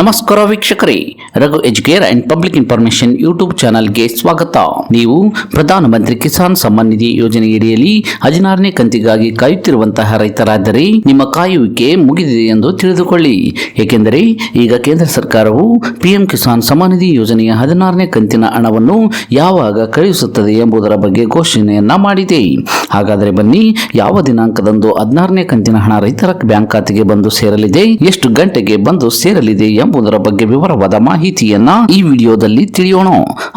ನಮಸ್ಕಾರ ವೀಕ್ಷಕರೇ, Raghu Educare and public information YouTube ಚಾನಲ್ಗೆ ಸ್ವಾಗತ. ನೀವು ಪ್ರಧಾನಮಂತ್ರಿ ಕಿಸಾನ್ ಸಮ್ಮಾನ್ ನಿಧಿ ಯೋಜನೆಯಡಿಯಲ್ಲಿ ಹದಿನಾರನೇ ಕಂತಿಗಾಗಿ ಕಾಯುತ್ತಿರುವಂತಹ ರೈತರಾದರೆ ನಿಮ್ಮ ಕಾಯುವಿಕೆ ಮುಗಿದಿದೆ ಎಂದು ತಿಳಿದುಕೊಳ್ಳಿ. ಏಕೆಂದರೆ ಈಗ ಕೇಂದ್ರ ಸರ್ಕಾರವು ಪಿಎಂ ಕಿಸಾನ್ ಸಮ್ಮಾನ್ ನಿಧಿ ಯೋಜನೆಯ ಹದಿನಾರನೇ ಕಂತಿನ ಹಣವನ್ನು ಯಾವಾಗ ಕಳುಹಿಸುತ್ತದೆ ಎಂಬುದರ ಬಗ್ಗೆ ಘೋಷಣೆಯನ್ನ ಮಾಡಿದೆ. ಹಾಗಾದರೆ ಬನ್ನಿ, ಯಾವ ದಿನಾಂಕದಂದು ಹದಿನಾರನೇ ಕಂತಿನ ಹಣ ರೈತರ ಬ್ಯಾಂಕ್ ಖಾತೆಗೆ ಬಂದು ಸೇರಲಿದೆ, ಎಷ್ಟು ಗಂಟೆಗೆ ಬಂದು ಸೇರಲಿದೆ ಎಂಬುದರ ಬಗ್ಗೆ ವಿವರವಾದ ಮಾಹಿತಿಯನ್ನ ಈ ವಿಡಿಯೋದಲ್ಲಿ ತಿಳಿಯೋಣ.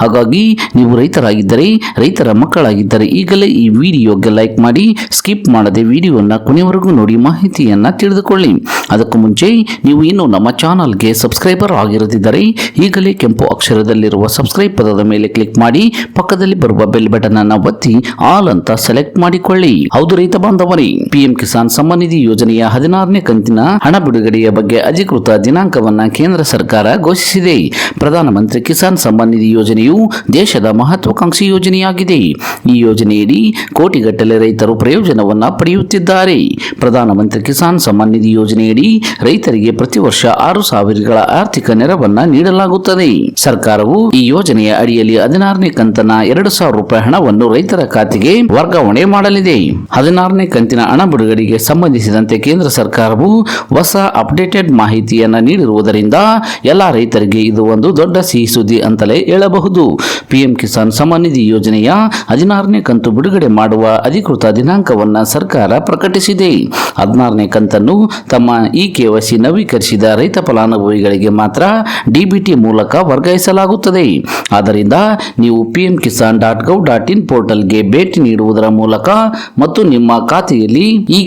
ಹಾಗಾಗಿ ನೀವು ರೈತರಾಗಿದ್ದರೆ, ರೈತರ ಮಕ್ಕಳಾಗಿದ್ದರೆ ಈಗಲೇ ಈ ವಿಡಿಯೋಗೆ ಲೈಕ್ ಮಾಡಿ, ಸ್ಕಿಪ್ ಮಾಡದೆ ವಿಡಿಯೋನ ಕೊನೆವರೆಗೂ ನೋಡಿ ಮಾಹಿತಿಯನ್ನ ತಿಳಿದುಕೊಳ್ಳಿ. ಅದಕ್ಕೂ ಮುಂಚೆ ನೀವು ಇನ್ನು ನಮ್ಮ ಚಾನಲ್ಗೆ ಸಬ್ಸ್ಕ್ರೈಬರ್ ಆಗಿರದಿದ್ದರೆ ಈಗಲೇ ಕೆಂಪು ಅಕ್ಷರದಲ್ಲಿರುವ ಸಬ್ಸ್ಕ್ರೈಬ್ ಪದದ ಮೇಲೆ ಕ್ಲಿಕ್ ಮಾಡಿ, ಪಕ್ಕದಲ್ಲಿ ಬರುವ ಬೆಲ್ ಬಟನ್ ಅನ್ನ ಒತ್ತಿ, ಆಲ್ ಅಂತ ಸೆಲೆಕ್ಟ್ ಮಾಡಿಕೊಳ್ಳಿ. ಹೌದು ರೈತ ಬಾಂಧವರೇ, ಪಿಎಂ ಕಿಸಾನ್ ಸಮ್ಮಾನ್ ನಿಧಿ ಯೋಜನೆಯ ಹದಿನಾರನೇ ಕಂತಿನ ಹಣ ಬಿಡುಗಡೆಯ ಬಗ್ಗೆ ಅಧಿಕೃತ ದಿನಾಂಕವನ್ನ ಕೇಂದ್ರ ಸರ್ಕಾರ ಘೋಷಿಸಿದೆ. ಪ್ರಧಾನಮಂತ್ರಿ ಕಿಸಾನ್ ಸಮ್ಮಾನ್ ನಿಧಿ ಯೋಜನೆಯು ದೇಶದ ಮಹತ್ವಾಕಾಂಕ್ಷಿ ಯೋಜನೆಯಾಗಿದೆ. ಈ ಯೋಜನೆಯಡಿ ಕೋಟಿಗಟ್ಟಲೆ ರೈತರು ಪ್ರಯೋಜನವನ್ನು ಪಡೆಯುತ್ತಿದ್ದಾರೆ. ಪ್ರಧಾನಮಂತ್ರಿ ಕಿಸಾನ್ ಸಮ್ಮಾನ್ ನಿಧಿ ಯೋಜನೆಯಡಿ ರೈತರಿಗೆ ಪ್ರತಿ ವರ್ಷ ಆರು ಸಾವಿರಗಳ ಆರ್ಥಿಕ ನೆರವನ್ನ ನೀಡಲಾಗುತ್ತದೆ. ಸರ್ಕಾರವು ಈ ಯೋಜನೆಯ ಅಡಿಯಲ್ಲಿ ಹದಿನಾರನೇ ಕಂತನ ಎರಡು ಸಾವಿರ ರೂಪಾಯಿ ಹಣವನ್ನು ರೈತರ ಖಾತೆಗೆ ವರ್ಗಾವಣೆ ಮಾಡಲಿದೆ. ಹದಿನಾರನೇ ಕಂತಿನ ಹಣ ಬಿಡುಗಡೆಗೆ ಸಂಬಂಧಿಸಿದಂತೆ ಕೇಂದ್ರ ಸರ್ಕಾರವು ಹೊಸ ಅಪ್ಡೇಟೆಡ್ ಮಾಹಿತಿಯನ್ನು ನೀಡಿರುವುದರಿಂದ ಎಲ್ಲಾ ರೈತರಿಗೆ ಇದು ಒಂದು ದೊಡ್ಡ ಸಿಹಿ ಸುದ್ದಿ ಅಂತಲೇ ಹೇಳಬಹುದು. ಪಿಎಂ ಕಿಸಾನ್ ಸಮ್ಮಾನ್ ನಿಧಿ ಯೋಜನೆಯ ಹದಿನಾರನೇ ಕಂತು ಬಿಡುಗಡೆ ಮಾಡುವ ಅಧಿಕೃತ ದಿನಾಂಕವನ್ನು ಸರ್ಕಾರ ಪ್ರಕಟಿಸಿದೆ. ಹದಿನಾರನೇ ಕಂತನ್ನು ತಮ್ಮ ಇ ನವೀಕರಿಸಿದ ರೈತ ಫಲಾನುಭವಿಗಳಿಗೆ ಮಾತ್ರ ಡಿಬಿಟಿ ಮೂಲಕ ವರ್ಗಾಯಿಸಲಾಗುತ್ತದೆ. ಆದ್ದರಿಂದ ನೀವು PM Kisan dot gov dot in ಪೋರ್ಟಲ್ಗೆ ಭೇಟಿ ನೀಡುವುದರ ಮೂಲಕ ಮತ್ತು ನಿಮ್ಮ ಖಾತೆಯಲ್ಲಿ ಇ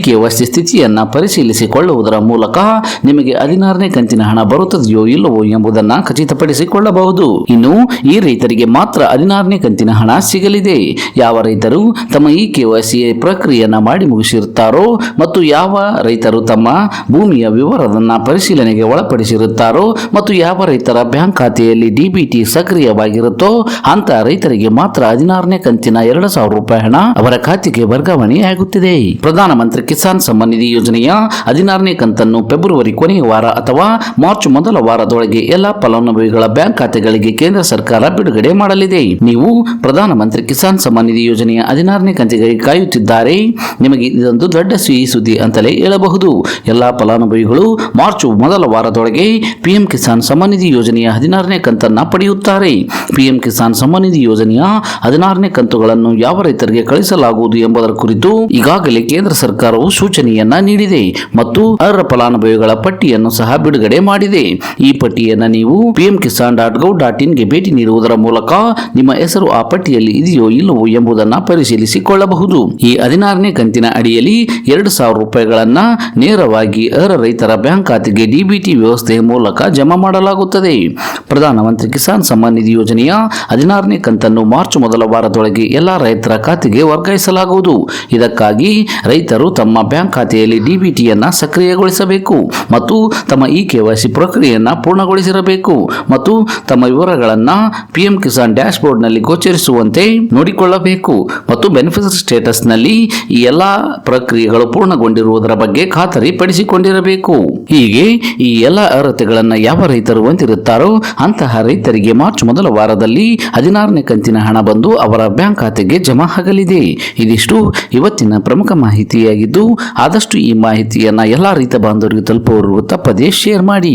ಸ್ಥಿತಿಯನ್ನು ಪರಿಶೀಲಿಸಿಕೊಳ್ಳುವುದರ ಮೂಲಕ ನಿಮಗೆ ಹದಿನಾರನೇ ಕಂತಿನ ಹಣ ಬರುತ್ತದೆಯೋ ಇಲ್ಲವೋ ಎಂಬುದನ್ನು ಖಚಿತಪಡಿಸಿಕೊಳ್ಳಬಹುದು. ಇನ್ನು, ಈ ರೈತರಿಗೆ ಮಾತ್ರ ಹದಿನಾರನೇ ಕಂತಿನ ಹಣ ಸಿಗಲಿದೆ. ಯಾವ ರೈತರು ತಮ್ಮ ಇ ಕೆವೈಸಿ ಪ್ರಕ್ರಿಯೆಯನ್ನು ಮಾಡಿ ಮುಗಿಸಿರುತ್ತಾರೋ ಮತ್ತು ಯಾವ ರೈತರು ತಮ್ಮ ಭೂಮಿಯ ವಿವರದನ್ನ ಪರಿಶೀಲನೆಗೆ ಒಳಪಡಿಸಿರುತ್ತಾರೋ ಮತ್ತು ಯಾವ ರೈತರ ಬ್ಯಾಂಕ್ ಖಾತೆಯಲ್ಲಿ ಡಿಬಿಟಿ ಸಕ್ರಿಯವಾಗಿರುತ್ತೋ ಅಂತ ರೈತರಿಗೆ ಮಾತ್ರ ಹದಿನಾರನೇ ಕಂತಿನ ಎರಡು ಸಾವಿರ ರೂಪಾಯಿ ಹಣ ಅವರ ಖಾತೆಗೆ ವರ್ಗಾವಣೆಯಾಗುತ್ತಿದೆ. ಪ್ರಧಾನಮಂತ್ರಿ ಕಿಸಾನ್ ಸಮ್ಮಾನ್ ನಿಧಿ ಯೋಜನೆಯ ಹದಿನಾರನೇ ಕಂತನ್ನು ಫೆಬ್ರವರಿ ಕೊನೆಯ ವಾರ ಅಥವಾ ಮಾರ್ಚ್ ಮೊದಲ ವಾರದೊಳಗೆ ಎಲ್ಲಾ ಫಲಾನುಭವಿಗಳ ಬ್ಯಾಂಕ್ ಖಾತೆಗಳಿಗೆ ಕೇಂದ್ರ ಸರ್ಕಾರ ಬಿಡುಗಡೆ ಮಾಡಲಿದೆ. ನೀವು ಪ್ರಧಾನಮಂತ್ರಿ ಕಿಸಾನ್ ಸಮ್ಮಾನ್ ನಿಧಿ ಯೋಜನೆಯ ಹದಿನಾರನೇ ಕಂತಿಗಾಗಿ ಕಾಯುತ್ತಿದ್ದಾರೆ. ನಿಮಗೆ ಇದೊಂದು ದೊಡ್ಡ ಸಿಹಿ ಸುದ್ದಿ ಅಂತಲೇ ಹೇಳಬಹುದು. ಎಲ್ಲಾ ಫಲಾನುಭವಿಗಳು ಮಾರ್ಚ್ ಮೊದಲ ವಾರದೊಳಗೆ ಪಿಎಂ ಕಿಸಾನ್ ಸಮ್ಮಾನ್ ನಿಧಿ ಯೋಜನೆಯ ಹದಿನಾರನೇ ಕಂತನ್ನ ಪಡೆಯುತ್ತಾರೆ. ಪಿಎಂ ಕಿಸಾನ್ ಸಮ್ಮಾನ್ ನಿಧಿ ಯೋಜನೆಯ ಹದಿನಾರನೇ ಕಂತುಗಳನ್ನು ಯಾವ ರೈತರಿಗೆ ಕಳಿಸಲಾಗುವುದು ಎಂಬುದರ ಕುರಿತು ಈಗಾಗಲೇ ಕೇಂದ್ರ ಸರ್ಕಾರವು ಸೂಚನೆಯನ್ನ ನೀಡಿದೆ ಮತ್ತು ಅರ್ಹ ಫಲಾನುಭವಿಗಳ ಪಟ್ಟಿಯನ್ನು ಸಹ ಬಿಡುಗಡೆ ಮಾಡಿದೆ. ಈ ಪಟ್ಟಿಯನ್ನು ನೀವು PM Kisan dot gov dot ಇನ್ಗೆ ಭೇಟಿ ನೀಡುವುದರ ಮೂಲಕ ನಿಮ್ಮ ಹೆಸರು ಆ ಪಟ್ಟಿಯಲ್ಲಿ ಇದೆಯೋ ಇಲ್ಲವೋ ಎಂಬುದನ್ನು ಪರಿಶೀಲಿಸಿಕೊಳ್ಳಬಹುದು. ಈ ಹದಿನಾರನೇ ಕಂತಿನ ಅಡಿಯಲ್ಲಿ ಎರಡು ಸಾವಿರ ರೂಪಾಯಿಗಳನ್ನು ನೇರವಾಗಿ ಅರ ರೈತರ ಬ್ಯಾಂಕ್ ಖಾತೆಗೆ ಡಿಬಿಟಿ ವ್ಯವಸ್ಥೆಯ ಮೂಲಕ ಜಮಾ ಮಾಡಲಾಗುತ್ತದೆ. ಪ್ರಧಾನಮಂತ್ರಿ ಕಿಸಾನ್ ಸಮ್ಮಾನ್ ನಿಧಿ ಯೋಜನೆಯ ಹದಿನಾರನೇ ಕಂತನ್ನು ಮಾರ್ಚ್ ಮೊದಲ ವಾರದೊಳಗೆ ಎಲ್ಲಾ ರೈತರ ಖಾತೆಗೆ ವರ್ಗಾಯಿಸಲಾಗುವುದು. ಇದಕ್ಕಾಗಿ ರೈತರು ತಮ್ಮ ಬ್ಯಾಂಕ್ ಖಾತೆಯಲ್ಲಿ ಡಿಬಿಟಿಯನ್ನು ಸಕ್ರಿಯಗೊಳಿಸಬೇಕು ಮತ್ತು ತಮ್ಮ ಇ ಕೆವೈಸಿ ಪ್ರಕ್ರಿಯೆಯನ್ನ ಪೂರ್ಣಗೊಳಿಸಿರಬೇಕು ಮತ್ತು ತಮ್ಮ ವಿವರಗಳನ್ನು ಪಿಎಂ ಕಿಸಾನ್ ಡ್ಯಾಶ್ ಬೋರ್ಡ್ನಲ್ಲಿ ಗೋಚರಿಸುವಂತೆ ನೋಡಿಕೊಳ್ಳಬೇಕು ಮತ್ತು ಬೆನಿಫಿಷರಿ ಸ್ಟೇಟಸ್ನಲ್ಲಿ ಈ ಎಲ್ಲ ಪ್ರಕ್ರಿಯೆಗಳು ಪೂರ್ಣಗೊಂಡಿರುವುದರ ಬಗ್ಗೆ ಖಾತರಿ ಪಡಿಸಿಕೊಂಡಿರಬೇಕು ಹೀಗೆ ಈ ಎಲ್ಲ ಅರ್ಹತೆಗಳನ್ನು ಯಾವ ರೈತರು ಹೊಂದಿರುತ್ತಾರೋ ಅಂತಹ ರೈತರಿಗೆ ಮಾರ್ಚ್ ಮೊದಲ ವಾರದಲ್ಲಿ ಹದಿನಾರನೇ ಕಂತಿನ ಹಣ ಬಂದು ಅವರ ಬ್ಯಾಂಕ್ ಖಾತೆಗೆ ಜಮಾ ಆಗಲಿದೆ. ಇದಿಷ್ಟು ಇವತ್ತಿನ ಪ್ರಮುಖ ಮಾಹಿತಿಯಾಗಿದ್ದು, ಆದಷ್ಟು ಈ ಮಾಹಿತಿಯನ್ನು ಎಲ್ಲ ರೈತ ಬಾಂಧವರಿಗೆ ತಲುಪುವವರೆಗೂ ತಪ್ಪದೇ ಶೇರ್ ಮಾಡಿ.